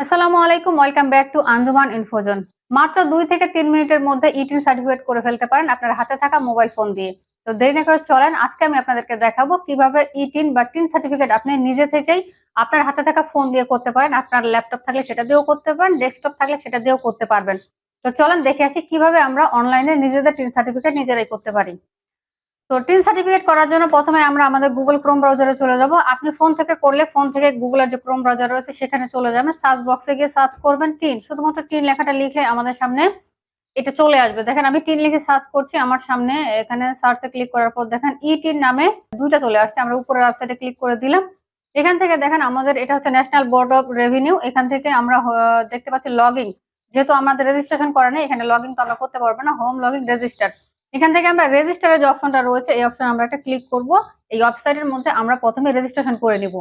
আসসালামু আলাইকুম welcome back to Anjuman Infozone মাত্র দুই থেকে তিন মিনিটের মধ্যে ইটিন সার্টিফিকেট করে ফেলতে পারেন আপনার হাতে থাকা মোবাইল ফোন দিয়ে। তো দেরি না করে চলেন, আজকে আমি আপনাদেরকে দেখাবো কীভাবে ইটিন বা টিন সার্টিফিকেট আপনি নিজে থেকেই আপনার হাতে থাকা ফোন দিয়ে করতে পারেন। আপনার ল্যাপটপ থাকলে সেটা দিয়েও করতে পারেন ডেস্কটপ থাকলে সেটা দিয়েও করতে পারবেন। তো চলেন দেখে আসি কীভাবে আমরা অনলাইনে নিজেদের টিন সার্টিফিকেট নিজেরাই করতে পারি। তো টিন সার্টিফিকেট করার জন্য প্রথমে আমরা আমাদের গুগল ক্রোম ব্রাউজারে চলে যাব। আপনি ফোন থেকে করলে ফোন থেকে গুগলের যে ক্রোম ব্রাউজার রয়েছে সেখানে চলে যাবেন। সার্চ বক্সে গিয়ে সার্চ করবেন টিন শুধুমাত্র টিন লেখাটা লিখলে আমাদের সামনে এটা চলে আসবে। দেখেন আমি টিন লিখে সার্চ করছি, আমার সামনে এখানে সার্চে ক্লিক করার পর দেখেন ই টিন নামে দুইটা চলে আসছে। আমরা উপরের ওয়েবসাইটে ক্লিক করে দিলাম। এখান থেকে দেখেন আমাদের এটা হচ্ছে ন্যাশনাল বোর্ড অফ রেভিনিউ এখান থেকে আমরা দেখতে পাচ্ছি লগইং যেহেতু আমাদের রেজিস্ট্রেশন করা নেই, এখানে লগইন তো আমরা করতে পারব না হোম লগইন রেজিস্টার এখান থেকে আমরা রেজিস্টারের যে অপশনটা রয়েছে, এই অপশন আমরা একটা ক্লিক করব। এই ওয়েবসাইটের মধ্যে আমরা প্রথমে রেজিস্ট্রেশন করে নিব।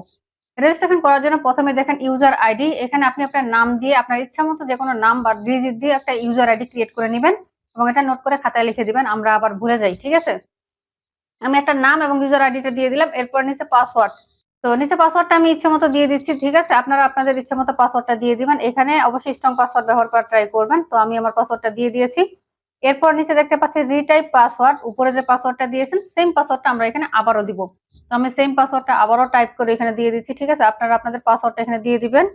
রেজিস্ট্রেশন করার জন্য প্রথমে দেখেন ইউজার আইডি এখানে আপনি আপনার নাম দিয়ে, আপনার ইচ্ছা মতো যে কোনো নাম বা ডিজিট দিয়ে একটা ইউজার আইডি ক্রিয়েট করে নেবেন এবং এটা নোট করে খাতায় লিখে দিবেন, আমরা আবার ভুলে যাই, ঠিক আছে? আমি একটা নাম এবং ইউজার আইডিটা দিয়ে দিলাম, এরপর নিচে পাসওয়ার্ড তো নিচে পাসওয়ার্ডটা আমি ইচ্ছা মতো দিয়ে দিচ্ছি, ঠিক আছে? আপনারা আপনাদের ইচ্ছা মতো পাসওয়ার্ডটা দিয়ে দিবেন। এখানে অবশ্যই স্ট্রং পাসওয়ার্ড ব্যবহার করার ট্রাই করবেন। তো আমি আমার পাসওয়ার্ডটা দিয়ে দিয়েছি। এরপর নিচে দেখতে পাচ্ছি রিটাইপ পাসওয়ার্ড উপরে যে পাসওয়ার্ডটা দিয়েছেন সেম পাসওয়ার্ডটা আমরা এখানে আবারও দিব। তো আমি সেম পাসওয়ার্ডটা আবারও টাইপ করে এখানে দিয়ে দিচ্ছি, ঠিক আছে? আপনারা আপনাদের পাসওয়ার্ডটা এখানে দিয়ে দিবেন।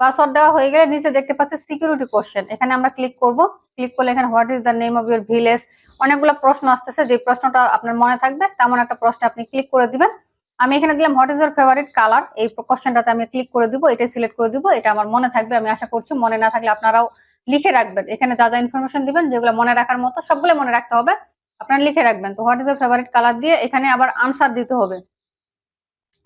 পাসওয়ার্ড দেওয়া হয়ে গেলে নিচে দেখতে পাচ্ছি সিকিউরিটি কোশ্চেন এখানে আমরা ক্লিক করব। ক্লিক করলে এখানে what is the name of your village অনেকগুলো প্রশ্ন আসতেছে। যে প্রশ্নটা আপনার মনে থাকবে, তেমন একটা প্রশ্ন আপনি ক্লিক করে দিবেন। আমি এখানে দিলাম what is your favourite colour এই কোশ্চেনটাতে আমি ক্লিক করে দিব এটা সিলেক্ট করে দিব। এটা আমার মনে থাকবে, আমি আশা করছি। মনে না থাকলে আপনারাও লিখে রাখবেন। এখানে যা যা ইনফরমেশন দিবেন, যেগুলো মনে রাখার মতো, সবগুলো মনে রাখতে হবে। আপনারা লিখে রাখবেন। তো what is your favourite colour দিয়ে এখানে আবার আনসার দিতে হবে।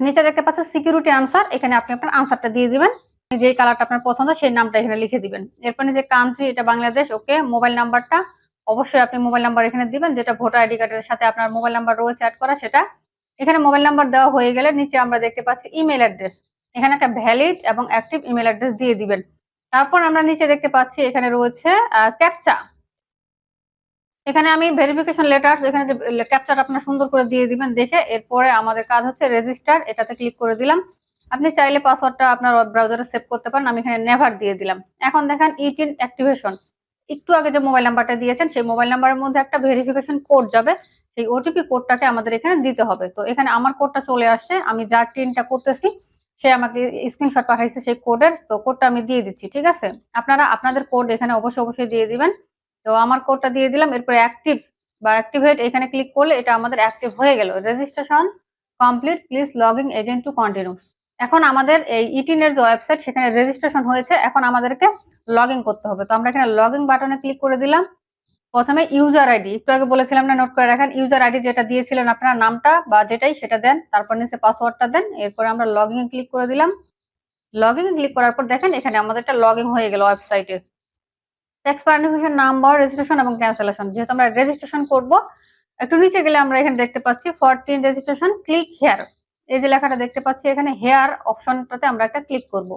নিচে দেখতে পাচ্ছেন সিকিউরিটি আনসার এখানে আপনি আপনার আনসারটা দিয়ে দিবেন। যে কালারটা আপনার পছন্দ, সেই নামটা এখানে লিখে দিবেন। এরপর যে কান্ট্রি এটা বাংলাদেশ ওকে মোবাইল নাম্বারটা অবশ্যই আপনি মোবাইল নাম্বার এখানে দিবেন, যেটা ভোটার আইডি কার্ডের সাথে আপনার মোবাইল নাম্বার রয়েছে অ্যাড করা, সেটা। এখানে মোবাইল নাম্বার দেওয়া হয়ে গেলে নিচে আমরা দেখতে পাচ্ছি ইমেল অ্যাড্রেস এখানে একটা ভ্যালিড এবং অ্যাক্টিভ ইমেল অ্যাড্রেস দিয়ে দিবেন। তারপর আমরা নিচে দেখতে পাচ্ছি এখানে রয়েছে ক্যাপচা এখানে আমি ভেরিফিকেশন লেটার এখানে ক্যাপচার আপনার সুন্দর করে দিয়ে দিবেন দেখে, এরপরে আমাদের কাজ হচ্ছে রেজিস্টার এটাতে ক্লিক করে দিলাম। আপনি চাইলে পাসওয়ার্ডটা আপনার ব্রাউজারে সেভ করতে পারেন, আমি এখানে নেভার দিয়ে দিলাম। এখন দেখেন ইটিন অ্যাক্টিভেশন একটু আগে যে মোবাইল নাম্বারটা দিয়েছেন, সেই মোবাইল নাম্বারের মধ্যে একটা ভেরিফিকেশন কোড যাবে, সেই ওটিপি কোডটাকে আমাদের এখানে দিতে হবে। তো এখানে আমার কোডটা চলে আসছে, আমি যার টিনটা করতেছি সে আমাকে স্ক্রিনশট পাঠাইছে সেই কোডের তো কোডটা আমি দিয়ে দিচ্ছি, ঠিক আছে? আপনারা, আপনাদের কোড এখানে অবশ্যই অবশ্যই দিয়ে দিবেন। তো আমার কোডটা দিয়ে দিলাম, এরপরে অ্যাক্টিভ বা অ্যাক্টিভেট এখানে ক্লিক করলে এটা আমাদের অ্যাক্টিভ হয়ে গেল। Registration complete please log again to continue এখন আমাদের এই ইটিনের যে ওয়েবসাইট সেখানে রেজিস্ট্রেশন হয়েছে, এখন আমাদেরকে লগ করতে হবে। তো আমরা এখানে লগ বাটনে ক্লিক করে দিলাম। প্রথমে ইউজার আইডি একটু আগে বলেছিলাম না নোট করে রাখেন ইউজার আইডি যেটা দিয়েছিলেন আপনার নামটা বা যেটাই সেটা দেন, তারপর নিচে পাসওয়ার্ডটা দেন, এরপরে আমরা লগ ইন ক্লিক করে দিলাম। লগ ইন ক্লিক করার পর দেখেন এখানে আমাদের একটা লগ ইন হয়ে গেল ওয়েবসাইটে ট্যাক্স পারমিশন নাম্বার রেজিস্ট্রেশন এবং ক্যান্সেলেশন যেহেতু আমরা রেজিস্ট্রেশন করব, একটু নিচে গেলে আমরা এখানে দেখতে পাচ্ছি ফরটিন রেজিস্ট্রেশন ক্লিক হেয়ার এই যে লেখাটা দেখতে পাচ্ছি এখানে হেয়ার অপশনটাতে আমরা একটা ক্লিক করব।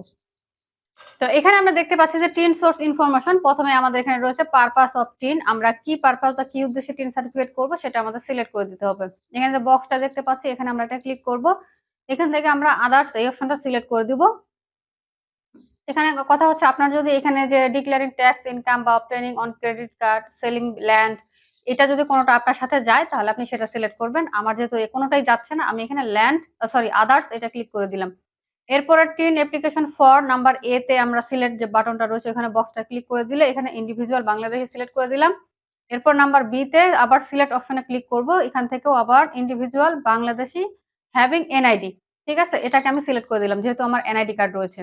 তো এখানে আমরা দেখতে পাচ্ছি যে টিন সোর্স ইনফরমেশন প্রথমে আমাদের এখানে রয়েছে পারপাস অফ টিন আমরা কি পারপাস বা কি উদ্দেশ্যে টিন সার্টিফিকেট করব সেটা আমাদের সিলেক্ট করে দিতে হবে। এখানে যে বক্সটা দেখতে পাচ্ছি, এখানে আমরা এটা ক্লিক করব। এখান থেকে আমরা আদার্স এই অপশনটা সিলেক্ট করে দিব। এখানে কথা হচ্ছে আপনার যদি এখানে যে ডিক্লারিং ট্যাক্স ইনকাম বা obtaining on credit card selling land এটা যদি কোনোটা আপনার সাথে যায়, তাহলে আপনি সেটা সিলেক্ট করবেন। আমার যেহেতু কোনোটাই যাচ্ছে না, আমি এখানে ল্যান্ড সরি আদার্স এটা ক্লিক করে দিলাম। এরপরে টিন অ্যাপ্লিকেশন ফর নাম্বার এ তে আমরা সিলেক্ট যে বাটনটা রয়েছে এখানে বক্সটা ক্লিক করে দিলে এখানে ইন্ডিভিজুয়াল বাংলাদেশে সিলেক্ট করে দিলাম। এরপর নাম্বার বি তে আবার সিলেক্ট অপশনে ক্লিক করব, এখান থেকেও আবার ইন্ডিভিজুয়াল বাংলাদেশি হ্যাভিং এনআইডি ঠিক আছে? এটাকে আমি সিলেক্ট করে দিলাম, যেহেতু আমার এনআইডি কার্ড রয়েছে।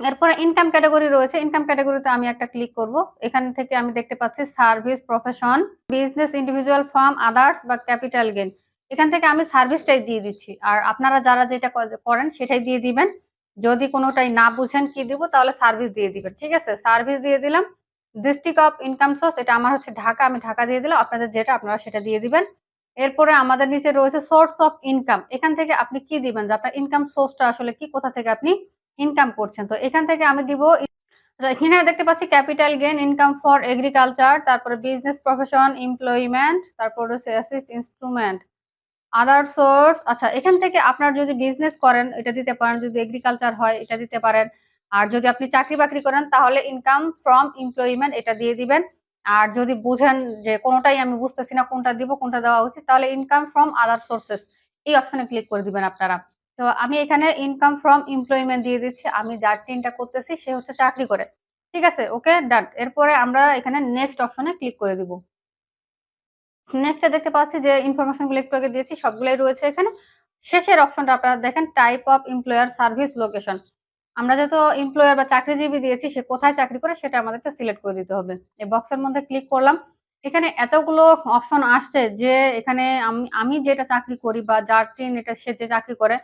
এরপরে ইনকাম ক্যাটাগরি রয়েছে ইনকাম ক্যাটাগরিতে আমি একটা ক্লিক করব। এখান থেকে আমি দেখতে পাচ্ছি service profession business individual firm others বা ক্যাপিটাল গেন এখান থেকে আমি সার্ভিসটাই দিয়ে দিচ্ছি। আর আপনারা যারা যেটা করেন সেটাই দিয়ে দিবেন। যদি কোনোটাই না বুঝেন কি দিব, তাহলে সার্ভিস দিয়ে দিবেন, ঠিক আছে? সার্ভিস দিয়ে দিলাম। ডিস্ট্রিক্ট অফ ইনকাম সোর্স, এটা আমার হচ্ছে ঢাকা, আমি ঢাকা দিয়ে দিলাম। আপনাদের যেটা, আপনারা সেটা দিয়ে দিবেন। এরপরে আমাদের নিচে রয়েছে সোর্স অফ ইনকাম। এখান থেকে আপনি কি দিবেন? যে আপনার ইনকাম সোর্সটা আসলে কি, কোথা থেকে আপনি ইনকাম করছেন? তো এখান থেকে আমি দিব এখানে দেখতে পাচ্ছি capital gain income for agriculture, তারপরে বিজনেস প্রফেশন, এমপ্লয়মেন্ট, তারপর অ্যাসিস্ট ইনস্ট্রুমেন্ট। আদার সোর্স আচ্ছা এখান থেকে আপনার যদি বিজনেস করেন, এটা দিতে পারেন, যদি এগ্রিকালচার হয়, এটা দিতে পারেন। আর যদি আপনি চাকরি বাকরি করেন, তাহলে ইনকাম ফ্রম এমপ্লয়মেন্ট এটা দিয়ে দিবেন। আর যদি বুঝেন যে কোনোটাই আমি বুঝতেছি না, কোনটা দিব, কোনটা দেওয়া উচিত, তাহলে ইনকাম ফ্রম আদার সোর্সেস এই অপশনে ক্লিক করে দিবেন আপনারা। তো আমি এখানে ইনকাম ফ্রম এমপ্লয়মেন্ট দিয়ে দিচ্ছি। আমি যার টিনটা করতেছি, সে হচ্ছে চাকরি করে। ঠিক আছে? ওকে ডান এরপরে আমরা এখানে নেক্সট অপশনে ক্লিক করে দিব। নেক্সটে দেখতে পাচ্ছি যে ইনফরমেশনগুলো একটু আগে দিয়েছি, সবগুলোই রয়েছে এখানে। শেষের অপশনটা আপনারা দেখেন type of employer service location আমরা যেহেতু এমপ্লয়ার বা চাকরিজীবী দিয়েছি, সে কোথায় চাকরি করে সেটা আমাদেরকে সিলেক্ট করে দিতে হবে। এই বক্সের মধ্যে ক্লিক করলাম। এখানে এতগুলো অপশন আসছে যে এখানে আমি আমি যেটা চাকরি করি বা যার টিন এটা, সে যে চাকরি করে,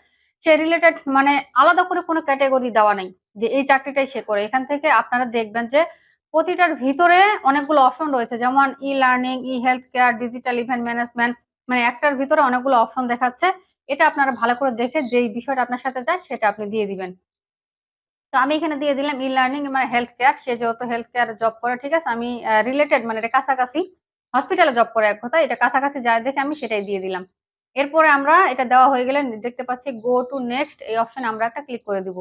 সে রিলেটেড মানে আলাদা করে কোনো ক্যাটাগরি দেওয়া নেই যে এই চাকরিটাই সে করে। এখান থেকে আপনারা দেখবেন যে প্রতিটার ভিতরে অনেকগুলো অপশন রয়েছে, যেমন e learning e health care digital event management মানে একটার ভিতরে অনেকগুলো অপশন দেখাচ্ছে। এটা আপনারা ভালো করে দেখে যেই বিষয়টা আপনার সাথে যায় সেটা আপনি দিয়ে দিবেন। তো আমি এখানে দিয়ে দিলাম ই লার্নিং মানে হেলথ কেয়ার সে যেহেতু হেলথ কেয়ার জব করে, ঠিক আছে? আমি রিলেটেড মানে এটা কাছাকাছি। হসপিটালে জব করে এক কথা এটা কাছাকাছি যায় দেখে আমি সেটাই দিয়ে দিলাম। এরপরে আমরা এটা দেওয়া হয়ে গেলে দেখতে পাচ্ছি গো টু নেক্সট এই অপশন আমরা একটা ক্লিক করে দিব।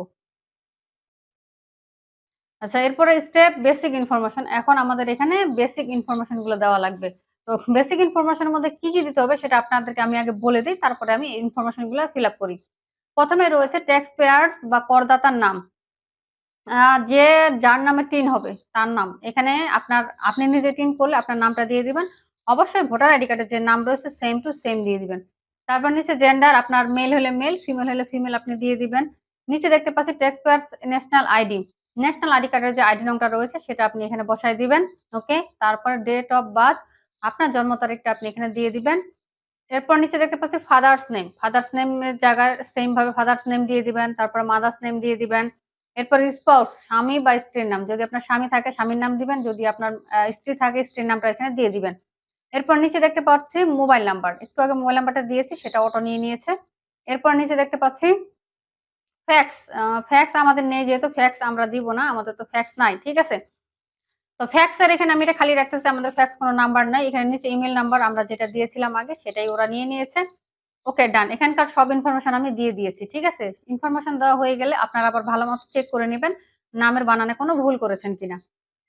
আচ্ছা এরপরে স্টেপ বেসিক ইনফরমেশন এখন আমাদের এখানে বেসিক ইনফরমেশনগুলো দেওয়া লাগবে। তো বেসিক ইনফরমেশনের মধ্যে কি কি দিতে হবে সেটা আপনাদেরকে আমি আগে বলে দিই, তারপরে আমি ইনফরমেশনগুলো ফিল আপ করি। প্রথমে রয়েছে ট্যাক্স পেয়ার্স বা করদাতার নাম। যে যার নামে টিন হবে, তার নাম। এখানে আপনার, আপনি নিজে টিন করলে আপনার নামটা দিয়ে দিবেন। অবশ্যই ভোটার আইডি কার্ডের যে নাম রয়েছে সেম টু সেম দিয়ে দিবেন। তারপর নিচে জেন্ডার আপনার মেল হলে মেল ফিমেল হলে ফিমেল আপনি দিয়ে দিবেন। নিচে দেখতে পাচ্ছি tax payers national ID national ID কার্ডের যে আইডি নম্বরটা রয়েছে, সেটা আপনি এখানে বসাই দিবেন, ওকে? তারপর ডেট অফ বার্থ আপনার জন্ম তারিখটা আপনি এখানে দিয়ে দিবেন। এরপর নিচে দেখতে পাচ্ছি ফাদার্স নেম ফাদার্স নেমের জায়গায় সেম ভাবে ফাদার্স নেম দিয়ে দিবেন, তারপর মাদার্স নেম দিয়ে দিবেন। এরপর স্পাউস স্বামী বা স্ত্রীর নাম, যদি আপনার স্বামী থাকে, স্বামীর নাম দিবেন, যদি আপনার স্ত্রী থাকে, স্ত্রীর নামটা এখানে দিয়ে দিবেন। এরপর নিচে দেখতে পাচ্ছি মোবাইল নাম্বার একটু আগে মোবাইল নাম্বারটা দিয়েছি, সেটা অটো নিয়ে নিয়েছে। এরপর নিচে দেখতে পাচ্ছি ফ্যাক্স ফ্যাক্স আমাদের নেই, যেহেতু ফ্যাক্স আমরা দিব না, আমাদের তো ফ্যাক্স নাই, ঠিক আছে? তো ফ্যাক্স এর এখানে আমি এটা খালি রাখতেছি, আমাদের ফ্যাক্স কোনো নাম্বার নাই, এখানে নিচে ইমেল নাম্বার আমরা যেটা দিয়েছিলাম আগে, সেটাই ওরা নিয়ে নিয়েছে। ওকে ডান এখানকার সব ইনফরমেশন আমি দিয়ে দিয়েছি, ঠিক আছে? ইনফরমেশন দেওয়া হয়ে গেলে আপনারা আবার ভালো মতো চেক করে নেবেন, নামের বানানে কোনো ভুল করেছেন কিনা।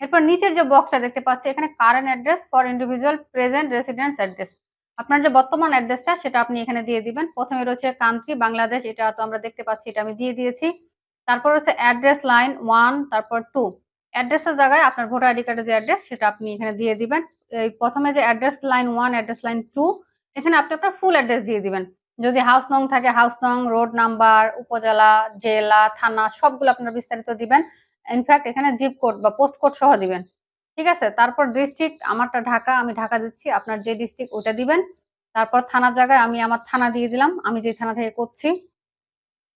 এরপর নিচের যে বক্সটা দেখতে পাচ্ছি, এখানে current address for individual present residence address আপনার যে বর্তমান অ্যাড্রেসটা সেটা আপনি এখানে দিয়ে দিবেন। প্রথমে রয়েছে কান্ট্রি বাংলাদেশ, এটা তো আমরা দেখতে পাচ্ছি, এটা আমি দিয়ে দিয়েছি। তারপর হচ্ছে অ্যাড্রেস লাইন ওয়ান তারপর টু অ্যাড্রেসের জায়গায় আপনার ভোটার আইডি কার্ডের যে অ্যাড্রেস সেটা আপনি এখানে দিয়ে দিবেন। এই প্রথমে যে address line one address line two এখানে আপনি আপনার ফুল অ্যাড্রেস দিয়ে দিবেন। যদি হাউস নং থাকে হাউস নং রোড নাম্বার উপজেলা, জেলা, থানা, সবগুলো আপনার বিস্তারিত দিবেন। ইনফ্যাক্ট এখানে জিপ কোড বা পোস্ট কোড সহ দিবেন। ঠিক আছে? তারপর ডিস্ট্রিক্ট আমারটা ঢাকা, আমি ঢাকা দিচ্ছি। আপনার যে ডিস্ট্রিক্ট ওটা দিবেন। তারপর থানার জায়গায় আমি আমার থানা দিয়ে দিলাম। আমি যে থানা থেকে করছি,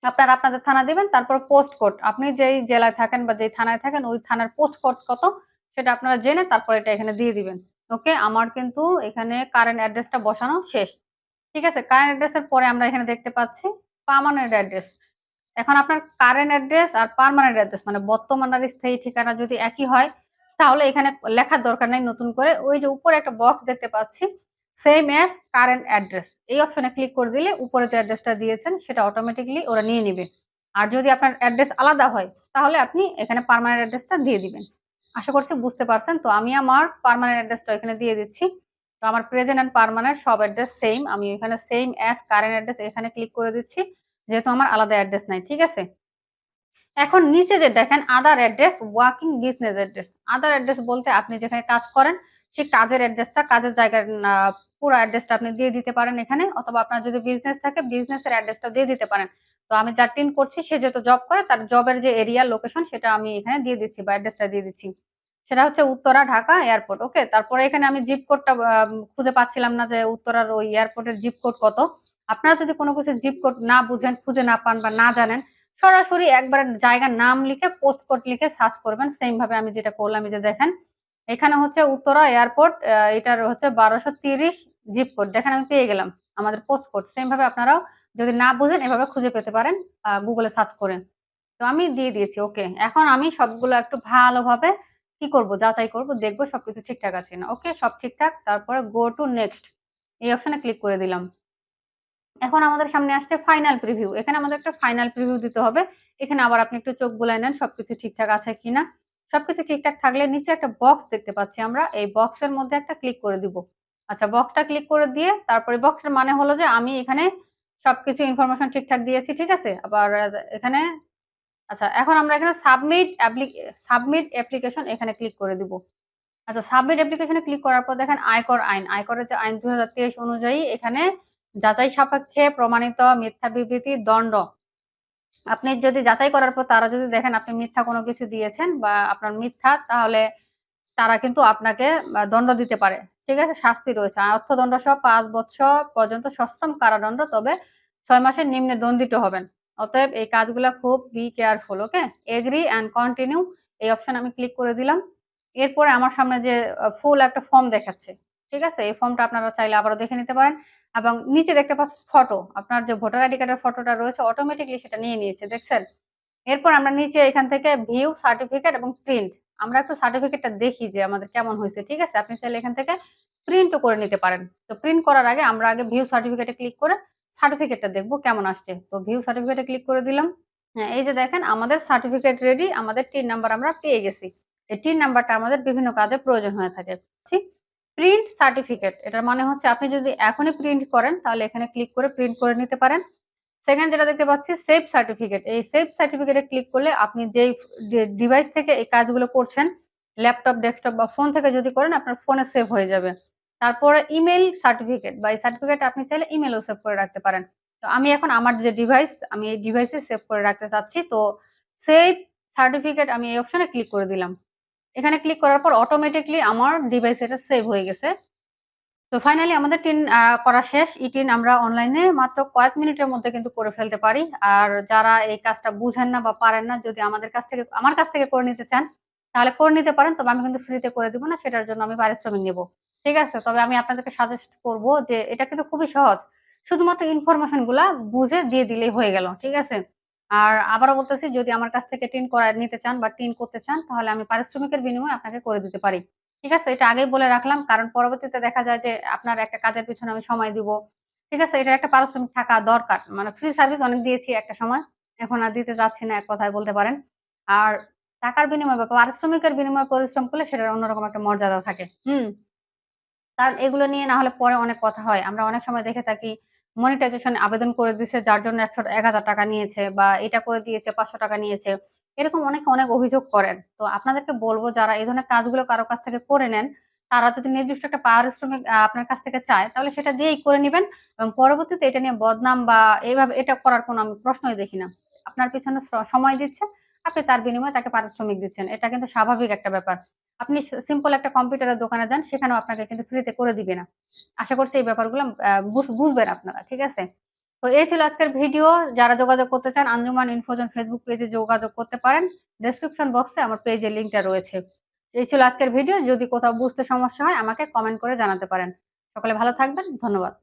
আপনার আপনাদের থানা দিবেন। তারপর পোস্ট কোড আপনি যেই জেলায় থাকেন বা যেই থানায় থাকেন, ওই থানার পোস্ট কোড কত, সেটা আপনারা জেনে তারপর এটা এখানে দিয়ে দিবেন। ওকে? আমার কিন্তু এখানে কারেন্ট অ্যাড্রেসটা বসানো শেষ। ঠিক আছে? কারেন্ট অ্যাড্রেসের পরে আমরা এখানে দেখতে পাচ্ছি পার্মানেন্ট অ্যাড্রেস এখন আপনার কারেন্ট অ্যাড্রেস আর পার্মানেন্ট অ্যাড্রেস মানে বর্তমান আর স্থায়ী ঠিকানা যদি একই হয় তাহলে এখানে লেখার দরকার নেই নতুন করে। ওই যে উপরে একটা বক্স দেখতে পাচ্ছি সেম অ্যাজ কারেন্ট অ্যাড্রেস এই অপশনে ক্লিক করে দিলে উপরে যে অ্যাড্রেসটা দিয়েছেন, সেটা অটোমেটিকলি ওরা নিয়ে নেবে। আর যদি আপনার অ্যাড্রেস আলাদা হয়, তাহলে আপনি এখানে পার্মানেন্ট অ্যাড্রেসটা দিয়ে দিবেন। আশা করছি বুঝতে পারছেন? তো আমি আমার পার্মানেন্ট অ্যাড্রেসটা এখানে দিয়ে দিচ্ছি। তো আমার প্রেজেন্ট অ্যান্ড পার্মানেন্ট সব অ্যাড্রেস সেম আমি এখানে সেম অ্যাজ কারেন্ট অ্যাড্রেস এখানে ক্লিক করে দিচ্ছি, যেহেতু আমার আলাদা অ্যাড্রেস নাই, ঠিক আছে? এখন নিচে যে দেখেন other address working business address other address বলতে আপনি যেখানে কাজ করেন, সেই কাজের অ্যাড্রেসটা কাজের জায়গার পুরো অ্যাড্রেসটা আপনি দিয়ে দিতে পারেন এখানে, অথবা আপনার যদি বিজনেস থাকে বিজনেসের অ্যাড্রেসটা দিয়ে দিতে পারেন। তো আমি যার টিন করছি, সে যেহেতু জব করে, তার জবের যে এরিয়া লোকেশন সেটা আমি এখানে দিয়ে দিচ্ছি বা অ্যাড্রেসটা দিয়ে দিচ্ছি। সেটা হচ্ছে উত্তরা ঢাকা এয়ারপোর্ট ওকে তারপরে এখানে আমি জিপ কোডটা খুঁজে পাচ্ছিলাম না যে উত্তরার ওই এয়ারপোর্টের জিপ কোড কত। আপনারা যদি কোনো কিছু জিপ কোড না বুঝেন, খুঁজে না পান বা না জানেন সরাসরি একবার জায়গার নাম লিখে পোস্ট কোড লিখে সার্চ করবেন। সেম ভাবে আমি যেটা করলাম যে দেখেন, এখানে হচ্ছে উত্তরা এয়ারপোর্ট এটার হচ্ছে বারোশো তিরিশ জিপ কোড দেখেন, আমি পেয়ে গেলাম আমাদের পোস্ট কোড সেম ভাবে আপনারাও যদি না বুঝেন, এভাবে খুঁজে পেতে পারেন গুগলে সার্চ করেন তো আমি দিয়ে দিয়েছি ওকে এখন আমি সবগুলো একটু ভালোভাবে কি করব, যাচাই করব, দেখব সবকিছু ঠিকঠাক আছে না ওকে সব ঠিকঠাক। তারপরে গো টু নেক্সট এই অপশনে ক্লিক করে দিলাম। এখন আমাদের সামনে আসছে ফাইনাল প্রিভিউ এখানে আমাদের একটা ফাইনাল প্রিভিউ দিতে হবে। এখানে আবার আপনি একটু চোখ বুলাই নেন, সবকিছু ঠিকঠাক আছে কিনা। সবকিছু ঠিকঠাক থাকলে নিচে একটা বক্স দেখতে পাচ্ছি আমরা। এই বক্সের মধ্যে একটা ক্লিক করে দিব। আচ্ছা বক্সটা ক্লিক করে দিয়ে তারপরে বক্সের মানে হলো যে আমি এখানে সবকিছু ইনফরমেশন ঠিকঠাক দিয়েছি, ঠিক আছে? আবার এখানে আচ্ছা এখন আমরা এখানে সাবমিট সাবমিট অ্যাপ্লিকেশন এখানে ক্লিক করে দিব। আচ্ছা সাবমিট অ্যাপ্লিকেশনে ক্লিক করার পর দেখেন আয়কর আইন। আয়করের যে আইন দুই হাজার তেইশ অনুযায়ী এখানে যাচাই সাপেক্ষে প্রমাণিত মিথ্যা বিবৃতি দণ্ড। আপনি যদি যাচাই করার পর তারা যদি দেখেন আপনি মিথ্যা কোনো কিছু দিয়েছেন বা আপনার মিথ্যা, তাহলে তারা কিন্তু আপনাকে দণ্ড দিতে পারে। ঠিক আছে, শাস্তি রয়েছে। অর্থদণ্ড সহ পাঁচ বছর পর্যন্ত সশ্রম কারাদণ্ড, তবে ছয় মাসের নিম্নে দণ্ডিত হবেন। অতএব এই কাজগুলো খুব be careful okay? Agree and continue এই অপশন আমি ক্লিক করে দিলাম। এরপরে আমার সামনে যে ফুল একটা ফর্ম দেখাচ্ছে। ঠিক আছে, এই ফর্মটা আপনারা চাইলে আবারও দেখে নিতে পারেন। এবং নিচে দেখতে পাচ্ছেন ফটো আপনার যে ভোটার আইডি কার্ডের ফটোটা রয়েছে অটোমেটিকলি সেটা নিয়ে নিয়েছে, দেখছেন? এরপর আমরা নিচে এখান থেকে ভিউ সার্টিফিকেট এবং প্রিন্ট আমরা একটু সার্টিফিকেটটা দেখি যে আমাদের কেমন হয়েছে, ঠিক আছে? আপনি চাইলে এখান থেকে প্রিন্টও করে নিতে পারেন। তো প্রিন্ট করার আগে আমরা আগে ভিউ সার্টিফিকেটে ক্লিক করে সার্টিফিকেটটা দেখব কেমন আসছে। তো ভিউ সার্টিফিকেটে ক্লিক করে দিলাম। হ্যাঁ এই যে দেখেন, আমাদের সার্টিফিকেট রেডি আমাদের টিন নাম্বার আমরা পেয়ে গেছি। এই টিন নাম্বারটা আমাদের বিভিন্ন কাজে প্রয়োজন হয়ে থাকে। ঠিক? প্রিন্ট সার্টিফিকেট এটার মানে হচ্ছে আপনি যদি এখনই প্রিন্ট করেন, তাহলে এখানে ক্লিক করে প্রিন্ট করে নিতে পারেন। সেকেন্ড যেটা দেখতে পাচ্ছি সেভ সার্টিফিকেট এই সেভ সার্টিফিকেটে ক্লিক করলে আপনি যেই ডিভাইস থেকে এই কাজগুলো করছেন ল্যাপটপ ডেস্কটপ বা ফোন থেকে যদি করেন, আপনার ফোনে সেভ হয়ে যাবে। তারপরে ইমেল সার্টিফিকেট বা এই সার্টিফিকেট আপনি চাইলে ইমেলও সেভ করে রাখতে পারেন। তো আমি এখন আমার যে ডিভাইস আমি এই ডিভাইসে সেভ করে রাখতে চাচ্ছি, তো সেভ সার্টিফিকেট আমি এই অপশনে ক্লিক করে দিলাম। এখানে ক্লিক করার পর অটোমেটিকলি আমার ডিভাইস এটা সেভ হয়ে গেছে। তো ফাইনালি আমাদের টিন করা শেষ। ই টিন আমরা অনলাইনে মাত্র কয়েক মিনিটের মধ্যে কিন্তু করে ফেলতে পারি। আর যারা এই কাজটা বুঝেন না বা পারেন না, যদি আমাদের কাছ থেকে, আমার কাছ থেকে করে নিতে চান, তাহলে করে নিতে পারেন। তবে আমি কিন্তু ফ্রিতে করে দিব না, সেটার জন্য আমি পারিশ্রমিক নেব। ঠিক আছে? তবে আমি আপনাদেরকে সাজেস্ট করব যে এটা কিন্তু খুবই সহজ। শুধুমাত্র ইনফরমেশনগুলা বুঝে দিয়ে দিলেই হয়ে গেল। ঠিক আছে? আর আবারও বলতেছি, যদি আমার কাছ থেকে টিন করা নিতে চান বা টিন করতে চান, তাহলে আমি পারিশ্রমিকের বিনিময়ে আপনাকে করে দিতে পারি। ঠিক আছে? এটা আগেই বলে রাখলাম, কারণ পরবর্তীতে দেখা যায় যে আপনার একটা কাজের পিছনে আমি সময় দিব। ঠিক আছে? এটা একটা পারিশ্রমিক থাকা দরকার। মানে ফ্রি সার্ভিস অনেক দিয়েছি একটা সময়, এখন আর দিতে যাচ্ছি না, এক কথায় বলতে পারেন। আর টাকার বিনিময়ে বা পারিশ্রমিকের বিনিময়ে পরিশ্রম করলে সেটার অন্যরকম একটা মর্যাদা থাকে। হুম? কারণ এগুলো নিয়ে না হলে পরে অনেক কথা হয়। আমরা অনেক সময় দেখে থাকি মনিটাইজেশন আবেদন করে দিয়েছে যার জন্য একশো, এক হাজার টাকা নিয়েছে বা এটা করে দিয়েছে, পাঁচশো টাকা নিয়েছে, এরকম অনেক অনেক অভিযোগ করেন। তো আপনাদেরকে বলব, যারা এই ধরনের কাজগুলো কারও কাছ থেকে করে নেন, তারা যদি নির্দিষ্ট একটা পারিশ্রমিক আপনার কাছ থেকে চায়, তাহলে সেটা দিয়েই করে নেবেন এবং পরবর্তীতে এটা নিয়ে বদনাম বা এইভাবে এটা করার কোনো আমি প্রশ্নই দেখি না। আপনার পিছনে সময় দিচ্ছে, আপনি তার বিনিময়ে তাকে পারিশ্রমিক দিচ্ছেন। এটা কিন্তু স্বাভাবিক একটা ব্যাপার। আপনি সিম্পল একটা কম্পিউটারের দোকানে যান, সেখানেও আপনাকে কিন্তু ফ্রিতে করে দিবে না। আশা করছি এই ব্যাপারগুলো বুঝবেন আপনারা, ঠিক আছে? তো এই ছিল আজকের ভিডিও। যারা যোগাযোগ করতে চান, আঞ্জুমান ইনফোজন ফেসবুক পেজে যোগাযোগ করতে পারেন। ডেসক্রিপশন বক্সে আমার পেজের লিঙ্কটা রয়েছে। এই ছিল আজকের ভিডিও। যদি কোথাও বুঝতে সমস্যা হয়, আমাকে কমেন্ট করে জানাতে পারেন। সকলে ভালো থাকবেন। ধন্যবাদ।